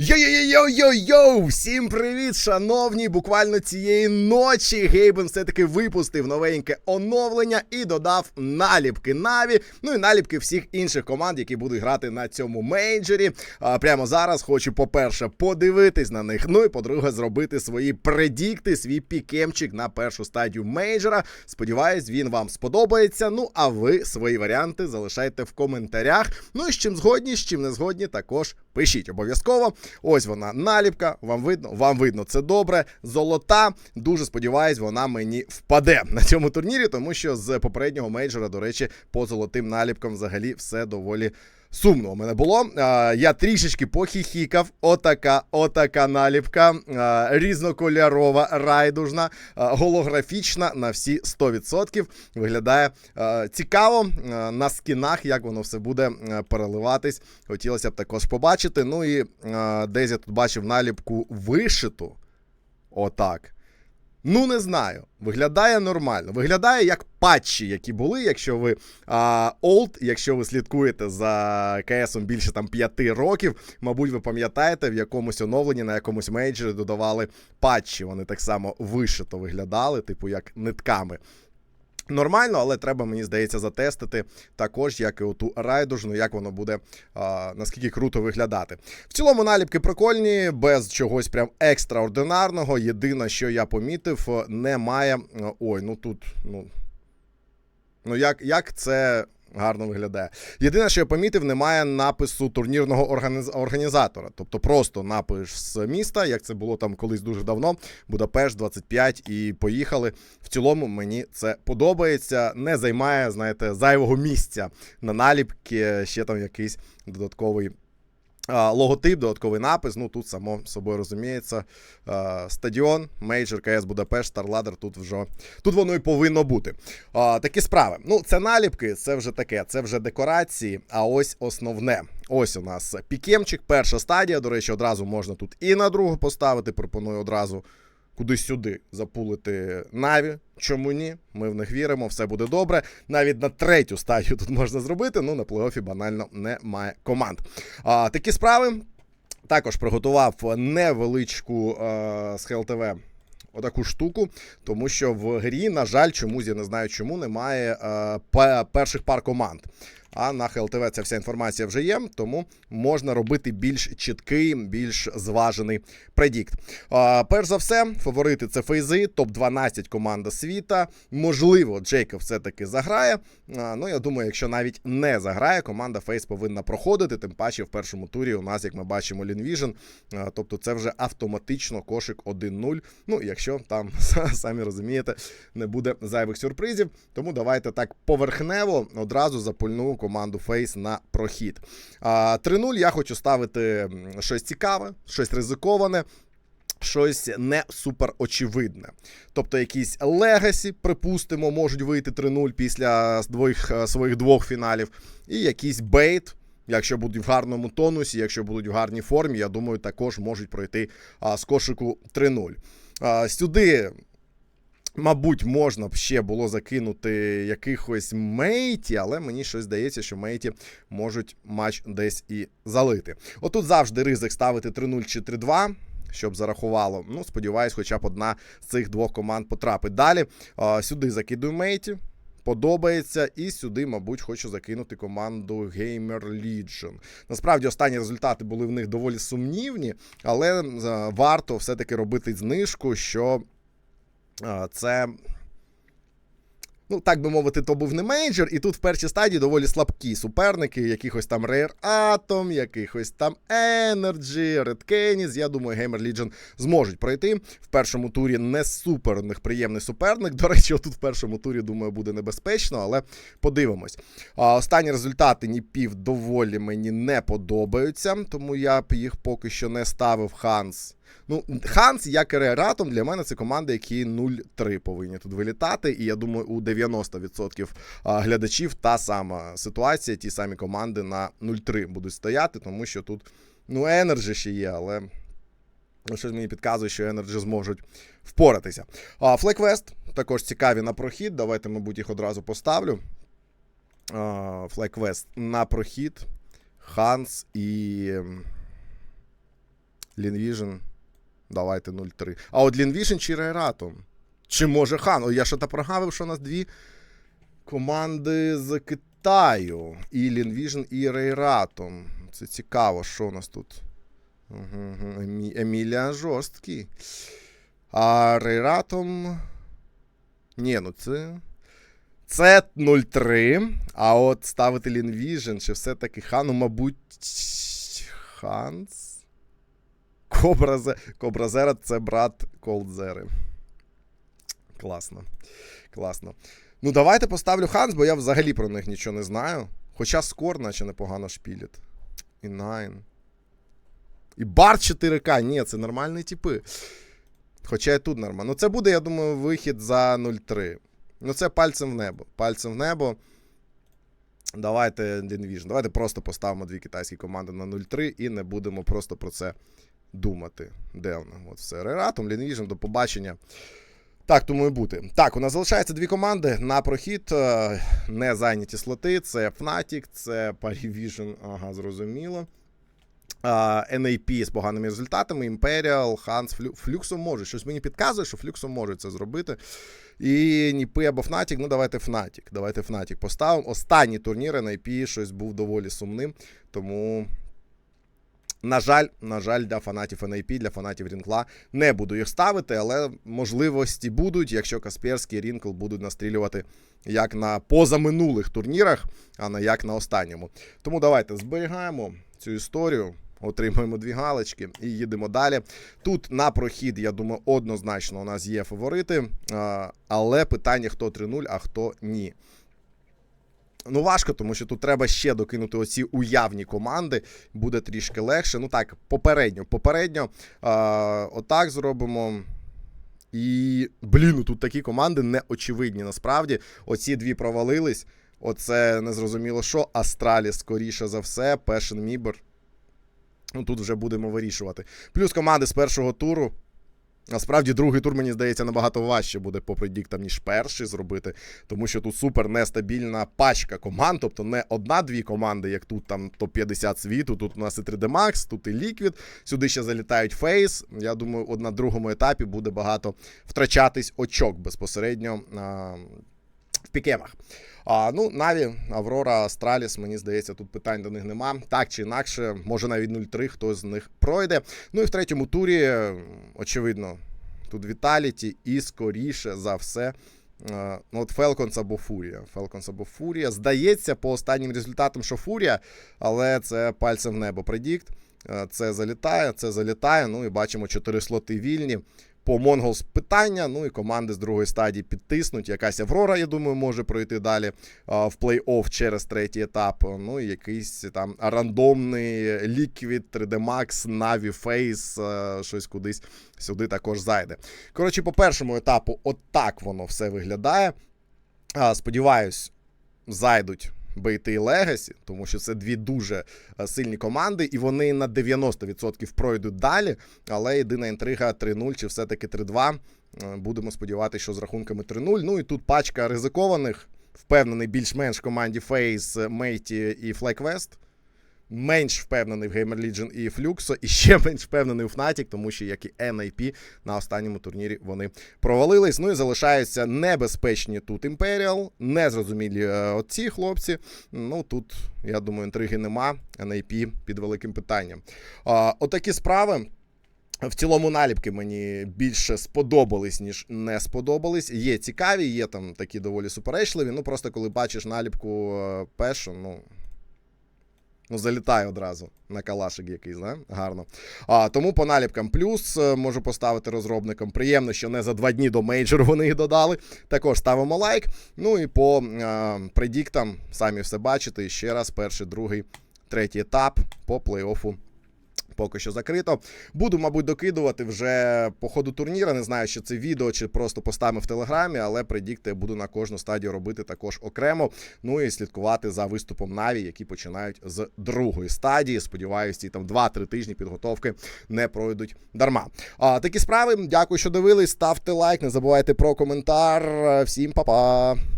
Йо-йо-йо-йо-йо! Всім привіт, шановні! Буквально цієї ночі Гейбен все-таки випустив новеньке оновлення і додав наліпки Наві, ну і наліпки всіх інших команд, які будуть грати на цьому мейджорі. А, прямо зараз хочу, по-перше, подивитись на них. Ну і по-друге, зробити свої предікти, свій пікемчик на першу стадію мейджора. Сподіваюсь, він вам сподобається. Ну а ви свої варіанти залишайте в коментарях. Ну і з чим згодні, з чим не згодні, також пишіть обов'язково. Ось вона наліпка. Вам видно, вам видно це добре. Золота. Дуже сподіваюсь, вона мені впаде на цьому турнірі, тому що з попереднього мейджора, до речі, по золотим наліпкам взагалі все доволі. Сумно у мене було. Я трішечки похіхікав. Отака, отака наліпка. Різнокольорова, райдужна, голографічна на всі 100%. Виглядає цікаво на скінах, як воно все буде переливатись. Хотілося б також побачити. Ну і десь я тут бачив наліпку вишиту. Отак. Ну, не знаю. Виглядає нормально. Виглядає як патчі, які були, якщо ви а, олд, якщо ви слідкуєте за КСом більше там 5 років, мабуть, ви пам'ятаєте, в якомусь оновленні на якомусь мейджорі додавали патчі. Вони так само вишито виглядали, типу як нитками. Нормально, але треба, мені здається, затестити також, як і оту райдужну, як воно буде а, наскільки круто виглядати. В цілому наліпки прикольні, без чогось прям екстраординарного. Єдине, що я помітив, немає. Ой, ну тут, ну. Ну, як, як це гарно виглядає. Єдине, що я помітив, немає напису турнірного організ... організатора. Тобто просто напис міста, як це було там колись дуже давно. Будапешт 25 і поїхали. В цілому мені це подобається. Не займає, знаєте, зайвого місця на наліпки, ще там якийсь додатковий. Логотип, додатковий напис. Ну тут само собою розуміється. Стадіон, Мейджор, КС Будапешт, Старладер. Тут вже тут воно і повинно бути. Такі справи. Ну, це наліпки, це вже таке, це вже декорації. А ось основне. Ось у нас пікемчик, перша стадія. До речі, одразу можна тут і на другу поставити. Пропоную одразу кудись сюди запулити Наві. Чому ні? Ми в них віримо, все буде добре. Навіть на третю стадію тут можна зробити. Ну на плей-офі банально немає команд. А, Такі справи. Також приготував невеличку а, з ХЛТВ отаку штуку, тому що в грі, на жаль, чомусь я не знаю, чому немає пе- перших пар команд. А на ХЛТВ ця вся інформація вже є, тому можна робити більш чіткий, більш зважений предікт. А, перш за все, фаворити це фейзи, топ-12 команда світа. Можливо, Джейкоб все-таки заграє. А, ну, я думаю, якщо навіть не заграє, команда Фейс повинна проходити. Тим паче в першому турі у нас, як ми бачимо, Лінвіжн. Тобто це вже автоматично кошик 1-0. Ну, якщо там, самі розумієте, не буде зайвих сюрпризів. Тому давайте так поверхнево одразу запульну команду Фейс на прохід. А, 3-0 я хочу ставити щось цікаве, щось ризиковане. Щось не супер очевидне. Тобто якісь легасі, припустимо, можуть вийти 3-0 після двох, е, своїх двох фіналів, і якийсь бейт, якщо будуть в гарному тонусі, якщо будуть в гарній формі, я думаю, також можуть пройти а, з кошику 3-0. А, сюди Мабуть, можна б ще було закинути якихось мейті, але мені щось здається, що мейті можуть матч десь і залити. Отут завжди ризик ставити 3-0 чи 3-2. Щоб зарахувало. Ну, сподіваюсь, хоча б одна з цих двох команд потрапить. Далі а, сюди закидую мейті. Подобається, і сюди, мабуть, хочу закинути команду Gamer Legion. Насправді, останні результати були в них доволі сумнівні, але а, варто все-таки робити знижку, що Це. Ну, так би мовити, то був не мейджор, і тут в першій стадії доволі слабкі суперники, якихось там Rare Atom, якихось там Energy, Red Canis. Я думаю, Gamer Legion зможуть пройти. В першому турі не супер у них приємний суперник. До речі, отут в першому турі, думаю, буде небезпечно, але подивимось. Останні результати Ніпів доволі мені не подобаються, тому я б їх поки що не ставив Ханс. Ну, Ханс, як і Рератом, для мене це команда, які 0-3 повинні тут вилітати. І я думаю, у 90% глядачів та сама ситуація, ті самі команди на 0-3 будуть стояти, тому що тут ну, Energy ще є, але ну, щось мені підказує, що Energy зможуть впоратися. А, Флеквест також цікаві на прохід. Давайте, мабуть, їх одразу поставлю. Флеквест на прохід. Ханс і. Лінвіжн. Давайте 0-3. А от Лінвіжн чи Рейратом? Чи може хан? О, я що то прогавив, що у нас дві команди з Китаю. І Лінвіжн, і Рейратом. Це цікаво, що у нас тут. Угу. Емі... Емілія жорсткий. А Рейратом. Ні, ну це. Це 0-3. А от ставити Лінвіжн, чи все-таки хан, ну, мабуть. Ханс. Кобразе... Кобразера це брат Колдзери. Класно. Класно. Ну, давайте поставлю Ханс, бо я взагалі про них нічого не знаю. Хоча скор, наче непогано шпілять. І Найн. І Бар 4К. Ні, це нормальні типи. Хоча і тут нормально. Ну, це буде, я думаю, вихід за 0-3. Ну, це пальцем в небо. Пальцем в небо. Давайте Division. Давайте просто поставимо дві китайські команди на 0-3 і не будемо просто про це думати. Де вона? От все. Рератом, Лінвіжн, до побачення. Так, тому і бути. Так, у нас залишається дві команди на прохід. е, Не зайняті слоти. Це Fnatic, це Parivision, ага, зрозуміло. NAP з поганими результатами, Imperial, Hans, Флю... Флюксом може. Щось мені підказує, що Флюксом може це зробити. І Ніпи або Fnatic, ну давайте Fnatic. Давайте Fnatic поставимо. Останній турнір NAP щось був доволі сумним. Тому, на жаль, на жаль, для фанатів NAP, для фанатів Рінкла не буду їх ставити, але можливості будуть, якщо Касперський і Рінкл будуть настрілювати як на позаминулих турнірах, а не як на останньому. Тому давайте зберігаємо цю історію. Отримуємо дві галочки і їдемо далі. Тут на прохід, я думаю, однозначно у нас є фаворити, але питання, хто 3-0, а хто ні. Ну, важко, тому що тут треба ще докинути оці уявні команди. Буде трішки легше. Ну так, попередньо. Попередньо. А, отак зробимо. І, блін, ну тут такі команди неочевидні. Насправді, оці дві провалились. Оце незрозуміло що. Астралі, скоріше за все, Пешен Мібер. Ну, тут вже будемо вирішувати. Плюс команди з першого туру. Насправді, другий тур, мені здається, набагато важче буде по предіктам, ніж перший зробити, тому що тут супер нестабільна пачка команд, тобто не одна-дві команди, як тут там топ-50 світу. Тут у нас і 3D Max, тут і Liquid, сюди ще залітають Фейс. Я думаю, на другому етапі буде багато втрачатись очок безпосередньо в пікемах. А, ну, Наві, Аврора, Астраліс, мені здається, тут питань до них нема. Так чи інакше, може навіть 0-3 хтось з них пройде. Ну і в третьому турі, очевидно, тут Віталіті і скоріше за все. е, Ну, от Фелконс або Фурія. Фелконс або Фурія. Здається, по останнім результатам, що Фурія, але це пальцем в небо предікт. Е, Це залітає, це залітає. Ну і бачимо 4 слоти вільні. По Монголс питання. Ну і команди з другої стадії підтиснуть. Якась Аврора, я думаю, може пройти далі в плей-офф через третій етап. Ну і якийсь там рандомний Liquid, 3D Max, Na'Vi Face, щось кудись сюди також зайде. Коротше, по першому етапу, отак воно все виглядає. Сподіваюсь, зайдуть Бейти і Легасі, тому що це дві дуже е, сильні команди, і вони на 90% пройдуть далі. Але єдина інтрига 3-0 чи все-таки 3-2. Е, Будемо сподіватися, що з рахунками 3-0. Ну і тут пачка ризикованих. Впевнений більш-менш команді Face, Мейті і FlyQuest. Менш впевнений в Gamer Legion і Fluxo, і ще менш впевнений у Fnatic, тому що як і NIP на останньому турнірі вони провалились. Ну і залишаються небезпечні тут Imperial, незрозумілі е, оці хлопці. Ну тут, я думаю, інтриги нема. NIP під великим питанням. Отакі справи. В цілому наліпки мені більше сподобались, ніж не сподобались. Є цікаві, є там такі доволі суперечливі. Ну просто коли бачиш наліпку е, першу, ну. Ну, залітає одразу на калашик якийсь, да? гарно. А, тому по наліпкам плюс е, можу поставити розробникам. Приємно, що не за два дні до мейджору вони їх додали. Також ставимо лайк. Ну і по а, предіктам, самі все бачите. І ще раз, перший, другий, третій етап по плей-оффу поки що закрито. Буду, мабуть, докидувати вже по ходу турніра. Не знаю, чи це відео, чи просто поставимо в телеграмі, але предікти буду на кожну стадію робити також окремо. Ну і слідкувати за виступом Наві, які починають з другої стадії. Сподіваюся, ці там 2-3 тижні підготовки не пройдуть дарма. А, такі справи. Дякую, що дивились. Ставте лайк, не забувайте про коментар. Всім па-па!